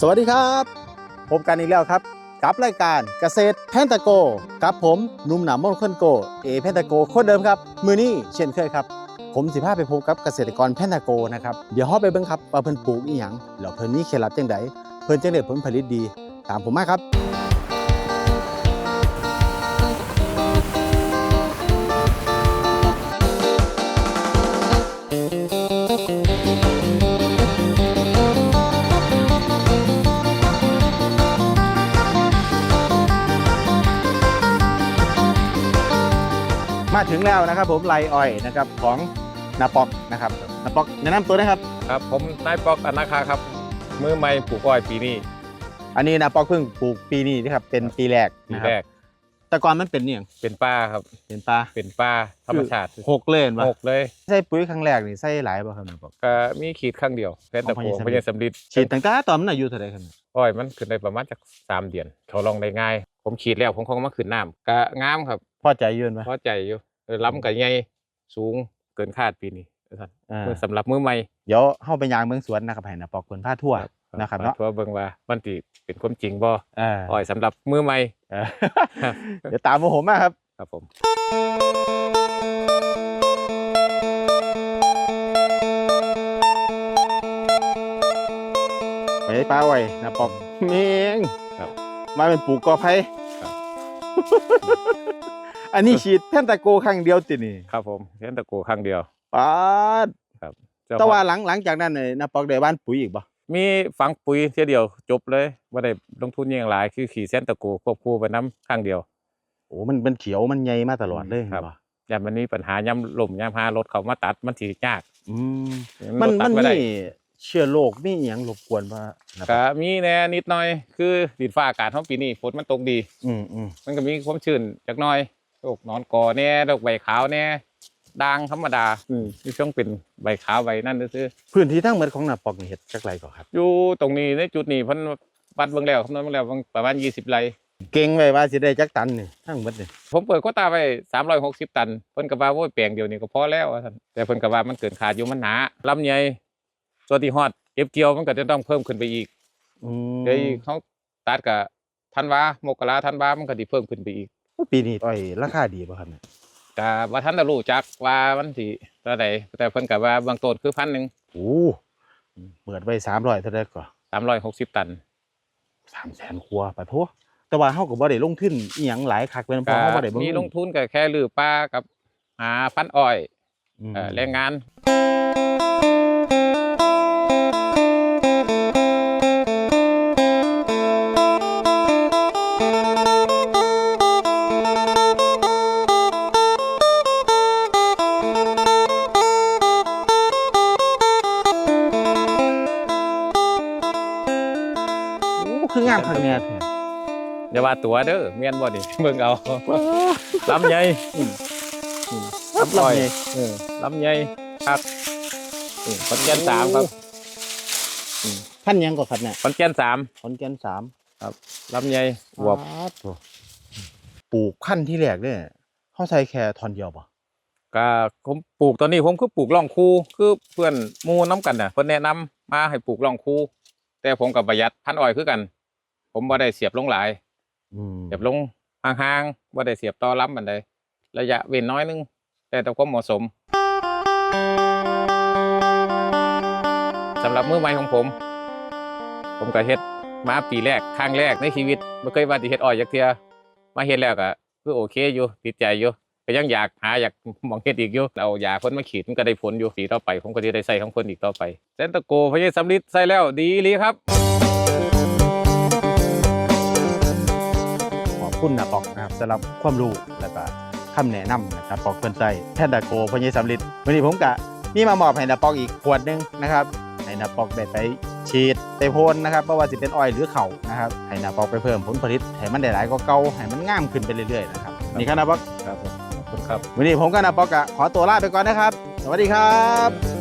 สวัสดีครับ พบกันอีกแล้วครับ กับรายการเกษตรแพนตาโก กับผมนุ่มหนามมนคนโก เอแพนตาโกคนเดิมครับ มือนี้เช่นเคยครับ ผมสิพาไปพบกับเกษตรกรแพนตาโกนะครับ เดี๋ยวฮอไปเบิ่งครับว่าเพิ่นปลูกอีหยังแล้วเพิ่นมีเคล็ดลับจังไดเพิ่นจังได้ผลผลิตดี ตามผมมาครับ มาถึงแล้วนะครับ ผมไลอ้อยนะครับของนาปอกนะครับนาปอกแนะนำตัวนะครับ ครับผมนายปอกอนาคาครับมือใหม่ปลูกอ้อยปีนี้อันนี้นาปอกเพิ่งปลูกปีนี้นะครับเป็นปีแรกปีนะคแรรับกแต่ก่อนมันเป็นเนี่ยงเป็นป้าครับ เป็นปลาเป็นป้าธรรมชาติหกเล่นวะหกเลยใส่ปุ๋ยครั้งแรกนี่ใส่หลายป่ะครับนาปอก ก็มีขีดข้างเดียวแค่ตะของโพพญาสำริดพญาสำริดฉีดตั้งแต่ตอนมันอายุเท่าไหร่ครับเนี่ยอ้อยมันขึ้นได้ประมาณจากสามเดือนเขาลองได้ง่าย ผมขีดแล้วผมคงมาขึ้นน้ำก็งามครับ พอใจยืนไหมพอใจอยู่เออ ล้ำกับใหญ่สูงเกินคาดปีนี้เออท่านอ่าสำหรับมือใหม่เดี๋ยวเข้าไปยางเมืองสวนนะครับให้นาปอกคนผ้าทั่วนะครับเนาะเพื่อเบิ่งว่ามันติเป็นความจริงบ่เอออ้อยสำหรับมือใหม่เออครับเดี๋ยวตามมาผมมาครับครับผมไปปลาไว้นาปอกเมงครับมาเป็นปลูกกอไผ่ครับ อันนี้ฉีดแพนตาโกครั้งเดียวตินี่ครับผมแค่ตะโกข้างเดียวปาดเจ้แต่ว่าหลังหลังจากนั้นเนี่ยนาปอกได้บ้านปุ๋ยอีกบ่มีฝังปุ๋ยเทียเดียวจบเลยว่าได้ลงทุนอยังหลายคือขี่เส้นตะกูควบคู่ไปน้ำข้างเดียว โอ้มันมันเขียวมันใหญ่มาตลอดเลยครับ บ่ยามมันมีปัญหาย่ำลมย่ำหารถเขามาตัดมันถียากอืมมันรถตัมัดนบ่มีได้เชื้อโรคมีอหยังรบกวนบ่นะปก็อกมีแน่นิดหน่อยคือดินฟ้าอากาศของปีนี้ฝนมันตกดี อืมอืมมันก็มีความชื้นจักหน่อยโรคนอนกอแน่โรคใบขาวแน่ด่างธรรมดาอืมที่ช่วงเป็นใบขาวใบนั่นซื่อพื้นที่ทั้งหมดของนาปอกนี่เฮ็ดจักไรก่อนครับ อยู่ตรงนี้ในจุดนี้เพิ่นวัดเบิ่งแล้วคำนวณเบิ่งแล้วประมาณ20ไร่เก่งไว้ว่าสิได้จักตันนี่ทั้งหมดนี่ผมเปิดโควต้าไว้360ตันเพิ่นก็ว่าโอ้ยแปลงเดียวนี่ก็พอแล้วว่านแต่เพิ่นก็ว่ามันเกินขาดอยู่มันหนาลำใหญ่ตัวที่ฮอดเก็บเกี่ยวมันก็จะต้องเพิ่มขึ้นไปอีกอืมเดี๋ยวเขาตัดกับธันวามกราธันวามันก็สิเพิ่มขึ้นไปอีก ปีนี้อ้อยราคาดีบ่ครับเนี่ยก็ว่าท่านได้รู้จักว่ามันสิเท่าใดแต่เพิ่นก็ว่าเบางต้นคือพันหนึ่งโอ้เปิดไว้300เท่าใดก่อน360ตัน300,000ครัวปะโทแต่ว่าเฮาก็บ่ได้ลงทุนอีหยังหลายคักเป็นเพก็ราะเฮาบ่ได้เบิ่งมีลงทุนก็แค่ลือป้ากับหาพันอ้อยอืมเอ่อแรงงาน คืองามคักเนี่ยแท้อย่าว่าตัวเด้อเมียนบ่ดิเบิ่งเอาลำใหญ่อืมอืมรับลำอ้อยลำไยเออลำใหญ่ครับอืมขอนแก่นสามครับพันหยังก็ครับเนี่ยขอนแก่นสามขอนแก่นสามลำใหญ่บวบว้าวโถ่ปลูกพันธุ์ที่แรกเนี่ยเขาใส่แค่ทอนเดียวป่ะก็ผมปลูกตอนนี้ผมคือปลูกร่องคูคือเพื่อนหมู่น้ำกันน่ะเพิ่นแนะนำมาให้ปลูกร่องคูแต่ผมกับประหยัดพันอ้อยคือกัน ผมบ่ได้เสียบลงหลายอืมเสียบลงห่างๆบ่ได้เสียบต่อล้ำมันใดระยะเว้นน้อยนึง แต่ต้องความเหมาะสมสำหรับมือใหม่ของผม ผมก็เฮ็ดมาปีแรกครั้งแรกในชีวิตบ่เคยว่าสิเฮ็ดอ้อยจักเทื่อมาเฮ็ดแล้วก็คือโอเคอยู่ติดใจอยู่ก็ยังอยากหาอยากหมองเฮ็ดอีกอยู่เอายาเพิ่นมาฉีดมันก็ได้ผลอยู่ปีต่อไป ผมก็สิได้ใส่ของเพิ่นอีกต่อไปเซนตะโกพญาสำลิดใส่แล้วดีอีหลีครับ คุณนะปอกนะครับสำหรับความรู้แล้วก็คำแนะนำนะครับปอกเพิ่นใส่แพนดาโกพญสำลิดวันนี้ผมกะมีมามอบให้นาปอกอีกขวดหนึงนะครับให้นาปอกได้ไปฉีดไปพ่นนะครับไม่ว่าสิเป็นอ้อยหรือเข่านะครับให้นาปอกไปเพิ่มผลผลิตให้มันได้หลายก็เก่าให้มันงามขึ้นไปเรื่อยๆนะครับนี่ครับนาปอกครับผมขอบคุณครับวันนี้ผมกับนาปอกกะขอตัวลาไปก่อนนะครับ สวัสดีครับ